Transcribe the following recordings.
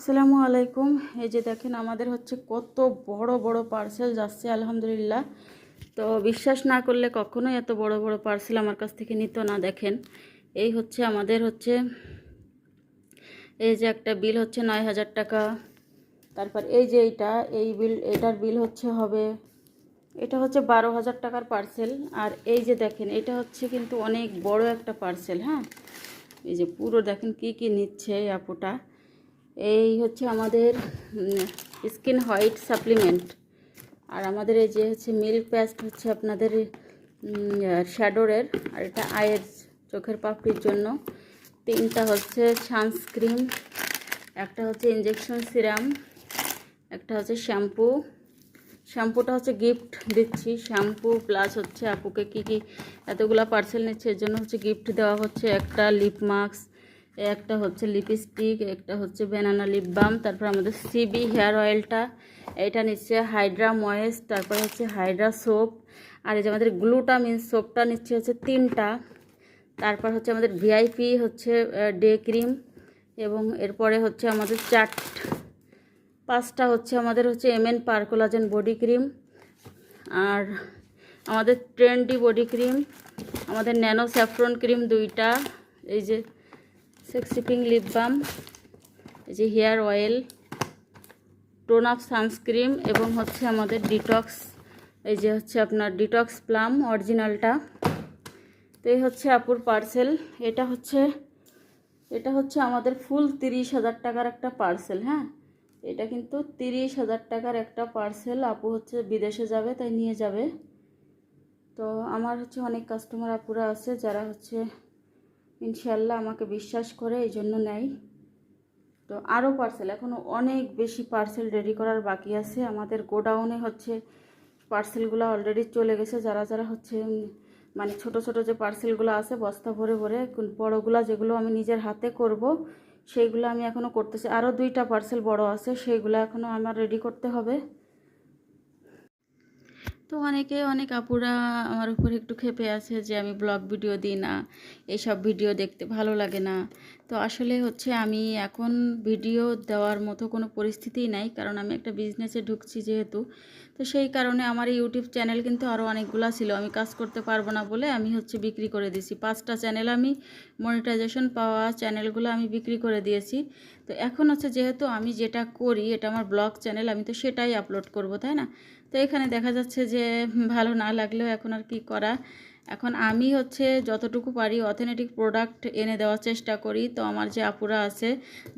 আসসালামু আলাইকুম। এই যে দেখেন, আমাদের হচ্ছে কত বড় বড় পার্সেল যাচ্ছে, আলহামদুলিল্লাহ। তো বিশ্বাস না করলে কখনোই এত বড় বড় পার্সেল আমার কাছ থেকে নিত না, দেখেন। এই হচ্ছে আমাদের হচ্ছে, এই যে একটা বিল হচ্ছে নয় হাজার টাকা। তারপর এই যে এইটা, এই বিল এটার বিল হচ্ছে হবে, এটা হচ্ছে বারো হাজার টাকার পার্সেল আর এই যে দেখেন, এটা হচ্ছে কিন্তু অনেক বড় একটা পার্সেল হ্যাঁ? এই যে পুরো দেখেন কি কি নিচ্ছে এই আপুটা। এই হচ্ছে আমাদের স্কিন হোয়াইট সাপ্লিমেন্ট আর আমাদের এই যে হচ্ছে মিল্ক প্যাস্ট হচ্ছে আপনাদের শ্যাডোরের আর এটা আয়ের, চোখের পাপড়ির জন্য। তিনটা হচ্ছে সানস্ক্রিন একটা হচ্ছে ইঞ্জেকশন সিরাম একটা হচ্ছে শ্যাম্পু শ্যাম্পুটা হচ্ছে গিফট দিচ্ছি। শ্যাম্পু প্লাস হচ্ছে আপুকে কী কী এতগুলো পার্সেল নিচ্ছে, এর জন্য হচ্ছে গিফট দেওয়া হচ্ছে একটা লিপ মাস্ক একটা হচ্ছে লিপস্টিক একটা হচ্ছে ব্যানানা লিপ বাম তারপর আমাদের সিবি হেয়ার অয়েলটা এটা নিচ্ছে হাইড্রা ময়েস তারপর হচ্ছে হাইড্রা সোপ আর এই যে আমাদের গ্লুটামিন সোপটা নিচ্ছে হচ্ছে তিনটা, তারপর হচ্ছে আমাদের ভিআইপি হচ্ছে ডে ক্রিম এবং এরপরে হচ্ছে আমাদের চাট, পাঁচটা হচ্ছে আমাদের হচ্ছে এম এন পার্কোলাজেন বডি ক্রিম আর আমাদের ট্রেন্ডি বডি ক্রিম আমাদের ন্যানো স্যাফরন ক্রিম দুইটা, এই যে সেক্সিপিং লিপ বাম এই যে hair oil tone up sunscreen এবং হচ্ছে আমাদের ডিটক্স এই যে হচ্ছে আপনার ডিটক্স প্লাম অরিজিনালটা তো এই হচ্ছে আপুর পার্সেল এটা হচ্ছে এটা হচ্ছে আমাদের ফুল তিরিশ হাজার টাকার একটা পার্সেল হ্যাঁ? এটা কিন্তু তিরিশ হাজার টাকার একটা পার্সেল আপু হচ্ছে বিদেশে যাবে, তাই নিয়ে যাবে। তো আমার হচ্ছে অনেক কাস্টমার আপুরা আছে, যারা হচ্ছে ইনশাল্লাহ আমাকে বিশ্বাস করে, এই জন্য নেয় তো আরও পার্সেল এখনও অনেক বেশি পার্সেল রেডি করার বাকি আছে। আমাদের গোডাউনে হচ্ছে পার্সেলগুলো অলরেডি চলে গেছে। যারা যারা হচ্ছে মানে ছোট ছোট যে পার্সেলগুলো আছে, বস্তা ভরে ভরে বড়গুলো যেগুলো আমি নিজের হাতে করব, সেইগুলো আমি এখনও করতেছি। আরও দুইটা পার্সেল বড় আছে, সেইগুলো এখনও আমার রেডি করতে হবে। তো অনেকে, অনেক আপুরা আমার উপর একটু ক্ষেপে আছে যে আমি ব্লগ ভিডিও দিই না এইসব ভিডিও দেখতে ভালো লাগে না। তো আসলে হচ্ছে আমি এখন ভিডিও দেওয়ার মতো কোনো পরিস্থিতিই নাই, কারণ আমি একটা বিজনেসে ঢুকছি যেহেতু। তো সেই কারণে আমার ইউটিউব চ্যানেল কিন্তু আরও অনেকগুলো ছিল, আমি কাজ করতে পারব না বলে আমি হচ্ছে বিক্রি করে দিয়েছি। পাঁচটা চ্যানেল আমি মনিটাইজেশন পাওয়া চ্যানেলগুলো আমি বিক্রি করে দিয়েছি। তো এখন হচ্ছে যেহেতু আমি যেটা করি, এটা আমার ব্লগ চ্যানেল আমি তো সেটাই আপলোড করব, তাই না? তো এখানে দেখা যাচ্ছে যে ভালো না লাগলেও এখন আর কি করা এখন আমি হচ্ছে যতটুকু পারি অথেন্টিক প্রোডাক্ট এনে দেওয়ার চেষ্টা করি। তো আমার যে আপুরা আছে,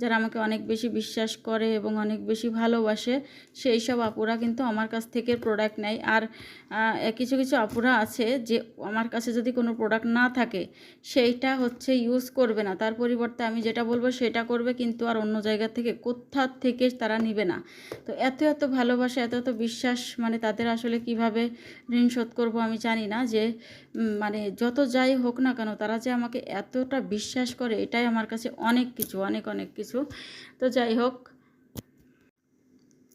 যারা আমাকে অনেক বেশি বিশ্বাস করে এবং অনেক বেশি ভালোবাসে সেই সব আপুরা কিন্তু আমার কাছ থেকে প্রোডাক্ট নেয়। আর কিছু কিছু আপুরা আছে যে আমার কাছে যদি কোনো প্রোডাক্ট না থাকে, সেইটা হচ্ছে ইউজ করবে না। তার পরিবর্তে আমি যেটা বলব সেটা করবে, কিন্তু আর অন্য জায়গা থেকে কোথার থেকে তারা নিবে না। তো এত এত ভালোবাসা, এত এত বিশ্বাস মানে তাদের আসলে কীভাবে ঋণ শোধ করব আমি জানি না যে মানে যত যাই হোক না কেন, তারা যে আমাকে এতটা বিশ্বাস করে, এটাই আমার কাছে অনেক কিছু, অনেক অনেক কিছু। তো যাই হোক,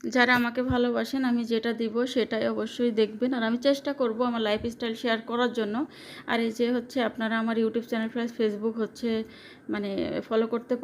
যারা আমাকে ভালোবাসেন, আমি যেটা দিব সেটাই অবশ্যই দেখবেন। আর আমি চেষ্টা করব আমার লাইফস্টাইল শেয়ার করার জন্য। আর এই যে হচ্ছে, আপনারা আমার ইউটিউব চ্যানেল প্লাস ফেসবুক হচ্ছে মানে ফলো করতে পারেন।